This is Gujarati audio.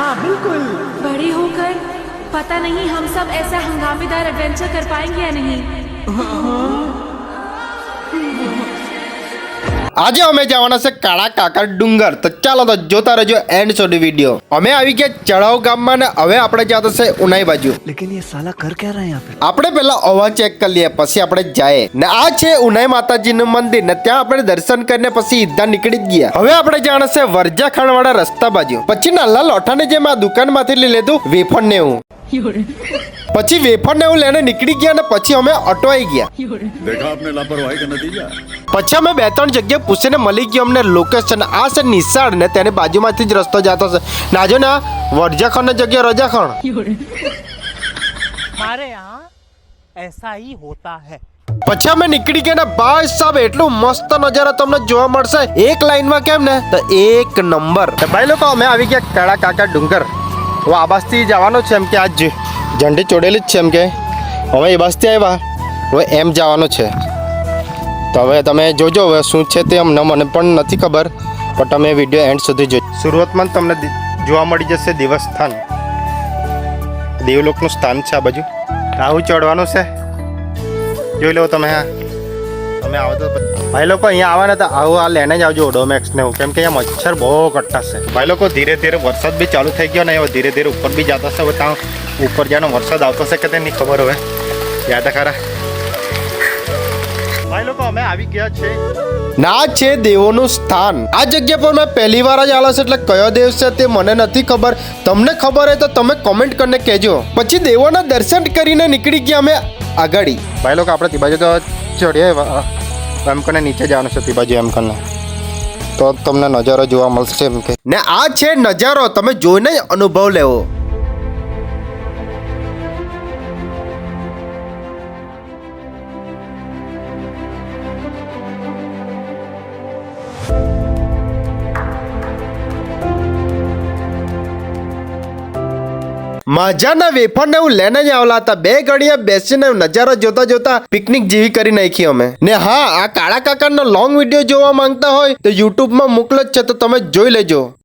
हाँ बिल्कुल बड़े होकर पता नहीं हम सब ऐसा हंगामेदार एडवेंचर कर पाएंगे या नहीं આજે અમે જવાના છે કાળા કાકર ડુંગર. તો ચાલો તો જોતા રહેજો એન્ડ સુધી વીડિયો અમે આવી ગયા ચઢાવ ગામમાં ને હવે આપણે જતા છે ઉનાઈ બાજુ. લેકિન યે સાલા કર ક્યાં રહે યહાં આપણે પહેલા અવાજ ચેક કરી લઈએ પછી આપણે જાય ને આ છે ઉનાઈ માતાજીનું મંદિર ને ત્યાં આપણે દર્શન કરીને પછી ઈધા નીકળી ગયા. હવે આપણે જવાના છે વરજા ખાણવાળા રસ્તા બાજુ. પછી નાલા લોઠાને જેમ આ દુકાનમાંથી લઈ લીધું વેફર નેવું પછી વેફર ને એવું લઈને નીકળી ગયા અને પછી અમે અટવાઈ ગયા. દેખા આપને લાપરવાહી કે નતીજા પછી અમે બે ત્રણ જગ્યાએ પૂછીને મળી ગયો અમને લોકેશન આ છે નિશાળ ને તેની બાજુમાંથી જ રસ્તો જતો છે. ના જો ના વડજાખણ ને જગ્યા રજાખણ. મારે હા એસા હી હોતા હે. પછી અમે નીકળી ગયા ને ભાઈ સાહેબ એટલું મસ્ત નજારા તમને જોવા મળશે. એક લાઈનમાં કેમ ને? તો એક નંબર. ભાઈ લોકો અમે આવી ગયા કાળા કાકા ડુંગર. હવે આ બાજથી જવાનું છે એમ કે આજ ઝંડી ચોડેલી જ છે એમ કે. હવે એ બાજથી આવ્યા. હવે એમ જવાનો છે. તો હવે તમે જોજો હવે શું છે તે અમને મને પણ નથી ખબર. પણ તમે વીડિયો એન્ડ સુધી જોજો શરૂઆતમાં તમને જોવા મળી જશે દિવસ સ્થાન દેવલોકનું સ્થાન છે આ બાજુ. આવું ચડવાનું છે. જોઈ લો તમે હા તમે આવો તો ભાઈ લોકો અહીંયા આવવાના તો આવું આ લેને જ આવજો ઓડોમેક્સ ને કેમ કે અહીંયા મચ્છર બહુ કટ્ટા છે. ભાઈ લોકો ધીરે ધીરે વરસાદ બી ચાલુ થઈ ગયો ને હવે ધીરે ધીરે ઉપર બી જતા હશે હવે ત્યાં ઉપર જ્યાંનો વરસાદ આવતો છે કે તે નહીં ખબર હવે. યાદ ખરા ભાઈ લોકો અમે આવી ગયા છે. ના છે દેવોનું સ્થાન. આ જગ્યા પર મેં પહેલી વાર જ આલો છે એટલે કયો દેવ છે તે મને નથી ખબર. તમને ખબર હોય તો તમે કોમેન્ટ કરીને કહેજો. પછી દેવોના દર્શન કરીને નીકળી ગયા અમે આગળ. ભાઈ લોકો આપણે તે બાજુ તો ચડીએ એમ કરીને નીચે જવાનું છે બાજુ એમ કરીને તો તમને નજારો જોવા મળશે એમ કે. ને આ છે નજારો, તમે જોઈને અનુભવ લેવો. મજાના વેફર ને હું લઈને જ આવલા હતા. બે ઘડીએ બેસીને નજારો જોતા જોતા પિકનિક જેવી કરી નાખી અમે. ને હા, આ કાળા કાકાનો લોંગ વીડિયો જોવા માંગતા હોય તો યુટ્યુબમાં મોકલો જ છે, તો તમે જોઈ લેજો.